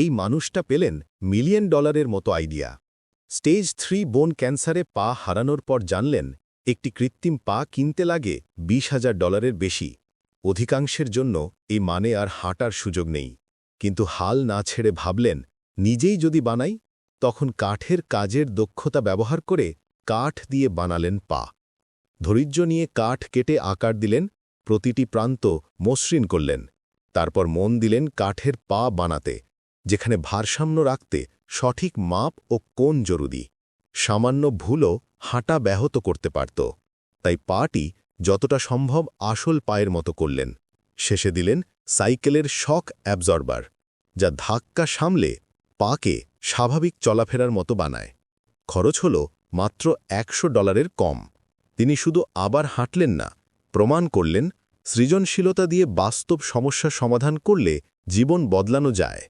এই মানুষটা পেলেন মিলিয়ন ডলারের মতো আইডিয়া। স্টেজ থ্রি বোন ক্যান্সারে পা হারানোর পর জানলেন, একটি কৃত্রিম পা কিনতে লাগে বিশ হাজার ডলারের বেশি। অধিকাংশের জন্য এই মানে আর হাঁটার সুযোগ নেই। কিন্তু হাল না ছেড়ে ভাবলেন, নিজেই যদি বানাই, তখন কাঠের কাজের দক্ষতা ব্যবহার করে কাঠ দিয়ে বানালেন পা। ধৈর্য নিয়ে কাঠ কেটে আকার দিলেন, প্রতিটি প্রান্ত মসৃণ করলেন। তারপর মন দিলেন কাঠের পা বানাতে। যেখানে ভারসাম্য রাখতে সঠিক মাপ ও কোণ জরুরি। সামান্য ভুলও হাঁটা ব্যাহত করতে পারত। তাই পাটি যতটা সম্ভব আসল পায়ের মতো করলেন। শেষে দিলেন সাইকেলের শক অ্যাবজর্বার, যা ধাক্কা সামলে পাকে স্বাভাবিক চলাফেরার মতো বানায়। খরচ হল মাত্র একশো ডলারের কম। তিনি শুধু আবার হাঁটলেন না, প্রমাণ করলেন সৃজনশীলতা দিয়ে বাস্তব সমস্যা সমাধান করলে জীবন বদলানো যায়।